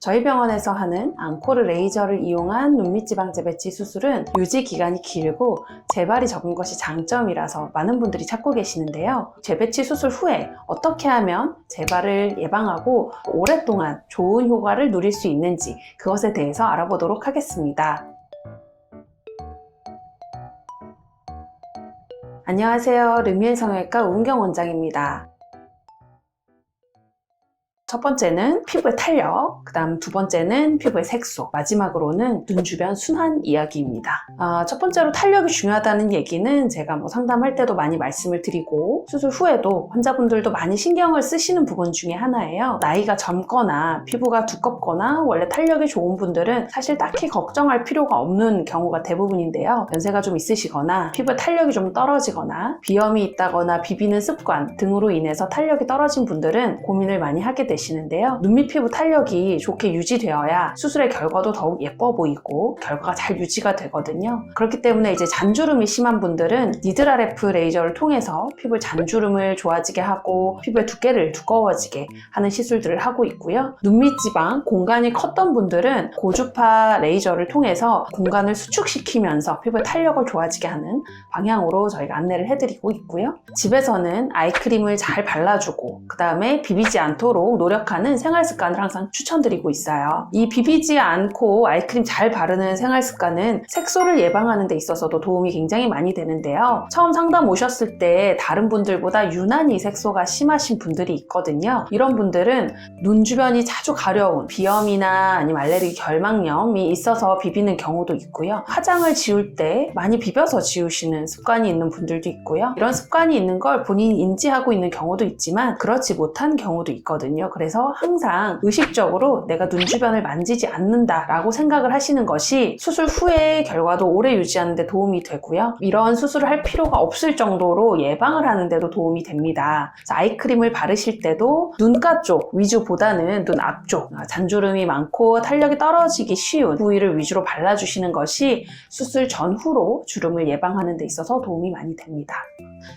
저희 병원에서 하는 앙코르 레이저를 이용한 눈밑지방 재배치 수술은 유지 기간이 길고 재발이 적은 것이 장점이라서 많은 분들이 찾고 계시는데요. 재배치 수술 후에 어떻게 하면 재발을 예방하고 오랫동안 좋은 효과를 누릴 수 있는지 그것에 대해서 알아보도록 하겠습니다. 안녕하세요. 르미엘 성형외과 우은경 원장입니다. 첫 번째는 피부의 탄력, 그 다음 두 번째는 피부의 색소, 마지막으로는 눈 주변 순환 이야기입니다. 아, 첫 번째로 탄력이 중요하다는 얘기는 제가 뭐 상담할 때도 많이 말씀을 드리고 수술 후에도 환자분들도 많이 신경을 쓰시는 부분 중에 하나예요. 나이가 젊거나 피부가 두껍거나 원래 탄력이 좋은 분들은 사실 딱히 걱정할 필요가 없는 경우가 대부분인데요. 연세가 좀 있으시거나 피부에 탄력이 좀 떨어지거나 비염이 있다거나 비비는 습관 등으로 인해서 탄력이 떨어진 분들은 고민을 많이 하게 되 시는데요. 눈밑 피부 탄력이 좋게 유지되어야 수술의 결과도 더욱 예뻐 보이고 결과가 잘 유지가 되거든요. 그렇기 때문에 이제 잔주름이 심한 분들은 RF 레이저를 통해서 피부 잔주름을 좋아지게 하고 피부의 두께를 두꺼워지게 하는 시술들을 하고 있고요. 눈밑 지방 공간이 컸던 분들은 고주파 레이저를 통해서 공간을 수축시키면서 피부의 탄력을 좋아지게 하는 방향으로 저희가 안내를 해드리고 있고요. 집에서는 아이크림을 잘 발라주고 그 다음에 비비지 않도록 노력하는 생활 습관을 항상 추천드리고 있어요. 이 비비지 않고 아이크림 잘 바르는 생활 습관은 색소를 예방하는 데 있어서도 도움이 굉장히 많이 되는데요. 처음 상담 오셨을 때 다른 분들보다 유난히 색소가 심하신 분들이 있거든요. 이런 분들은 눈 주변이 자주 가려운 비염이나 아니면 알레르기 결막염이 있어서 비비는 경우도 있고요. 화장을 지울 때 많이 비벼서 지우시는 습관이 있는 분들도 있고요. 이런 습관이 있는 걸 본인이 인지하고 있는 경우도 있지만 그렇지 못한 경우도 있거든요. 그래서 항상 의식적으로 내가 눈 주변을 만지지 않는다라고 생각을 하시는 것이 수술 후의 결과도 오래 유지하는 데 도움이 되고요. 이런 수술을 할 필요가 없을 정도로 예방을 하는 데도 도움이 됩니다. 아이크림을 바르실 때도 눈가 쪽 위주보다는 눈 앞쪽 아, 잔주름이 많고 탄력이 떨어지기 쉬운 부위를 위주로 발라주시는 것이 수술 전후로 주름을 예방하는 데 있어서 도움이 많이 됩니다.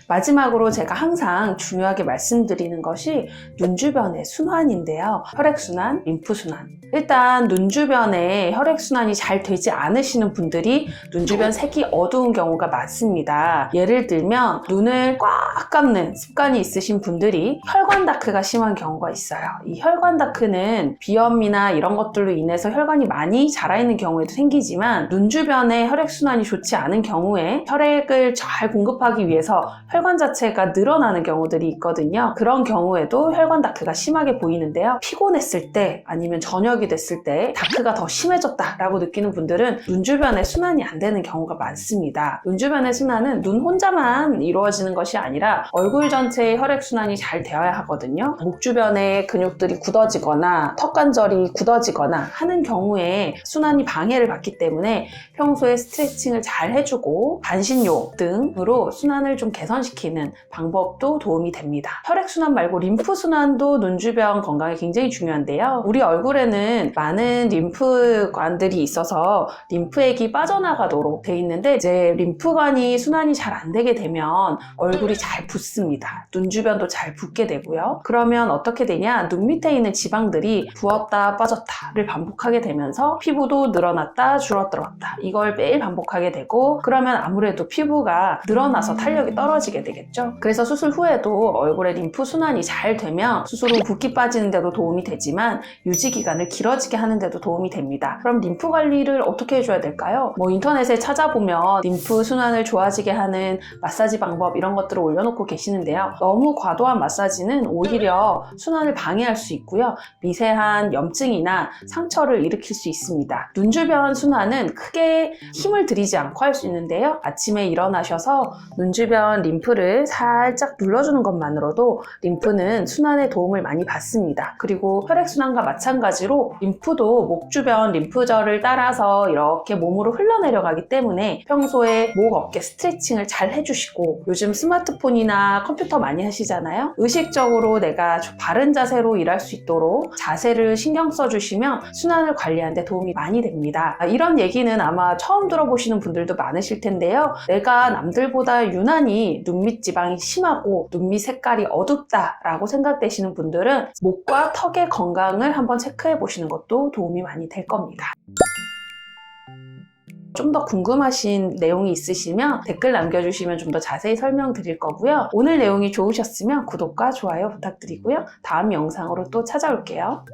마지막으로 제가 항상 중요하게 말씀드리는 것이 눈 주변의 순환 인데요. 혈액순환, 림프순환. 일단 눈 주변에 혈액순환이 잘 되지 않으시는 분들이 눈 주변 색이 어두운 경우가 많습니다. 예를 들면 눈을 꽉 감는 습관이 있으신 분들이 혈관 다크가 심한 경우가 있어요. 이 혈관 다크는 비염이나 이런 것들로 인해서 혈관이 많이 자라 있는 경우에도 생기지만 눈 주변에 혈액순환이 좋지 않은 경우에 혈액을 잘 공급하기 위해서 혈관 자체가 늘어나는 경우들이 있거든요. 그런 경우에도 혈관 다크가 심하게 보이는데요. 피곤했을 때 아니면 저녁이 됐을 때 다크가 더 심해졌다라고 느끼는 분들은 눈 주변에 순환이 안 되는 경우가 많습니다. 눈 주변의 순환은 눈 혼자만 이루어지는 것이 아니라 얼굴 전체의 혈액 순환이 잘 되어야 하거든요. 목 주변에 근육들이 굳어지거나 턱 관절이 굳어지거나 하는 경우에 순환이 방해를 받기 때문에 평소에 스트레칭을 잘 해주고 반신욕 등으로 순환을 좀 개선시키는 방법도 도움이 됩니다. 혈액순환 말고 림프순환도 눈 주변 건강에 굉장히 중요한데요. 우리 얼굴에는 많은 림프관들이 있어서 림프액이 빠져나가도록 돼 있는데 이제 림프관이 순환이 잘 안 되게 되면 얼굴이 잘 붓습니다. 눈 주변도 잘 붓게 되고요. 그러면 어떻게 되냐? 눈 밑에 있는 지방들이 부었다 빠졌다를 반복하게 되면서 피부도 늘어났다 줄어들었다 이걸 매일 반복하게 되고 그러면 아무래도 피부가 늘어나서 탄력이 떨어지게 되겠죠. 그래서 수술 후에도 얼굴에 림프 순환이 잘 되면 수술 후 붓기 빠 지는 데도 도움이 되지만 유지 기간을 길어지게 하는 데도 도움이 됩니다. 그럼 림프 관리를 어떻게 해줘야 될까요? 뭐 인터넷에 찾아보면 림프 순환을 좋아지게 하는 마사지 방법 이런 것들을 올려놓고 계시는데요. 너무 과도한 마사지는 오히려 순환을 방해할 수 있고요. 미세한 염증이나 상처를 일으킬 수 있습니다. 눈 주변 순환은 크게 힘을 들이지 않고 할 수 있는데요. 아침에 일어나셔서 눈 주변 림프를 살짝 눌러주는 것만으로도 림프는 순환에 도움을 많이 받습니다. 그리고 혈액순환과 마찬가지로 림프도 목 주변 림프절을 따라서 이렇게 몸으로 흘러내려가기 때문에 평소에 목, 어깨 스트레칭을 잘 해주시고 요즘 스마트폰이나 컴퓨터 많이 하시잖아요. 의식적으로 내가 바른 자세로 일할 수 있도록 자세를 신경 써주시면 순환을 관리하는 데 도움이 많이 됩니다. 아, 이런 얘기는 아마 처음 들어보시는 분들도 많으실 텐데요. 내가 남들보다 유난히 눈밑 지방이 심하고 눈밑 색깔이 어둡다라고 생각되시는 분들은 목과 턱의 건강을 한번 체크해 보시는 것도 도움이 많이 될 겁니다. 좀더 궁금하신 내용이 있으시면 댓글 남겨주시면 좀 더 자세히 설명드릴 거고요. 오늘 내용이 좋으셨으면 구독과 좋아요 부탁드리고요. 다음 영상으로 또 찾아올게요.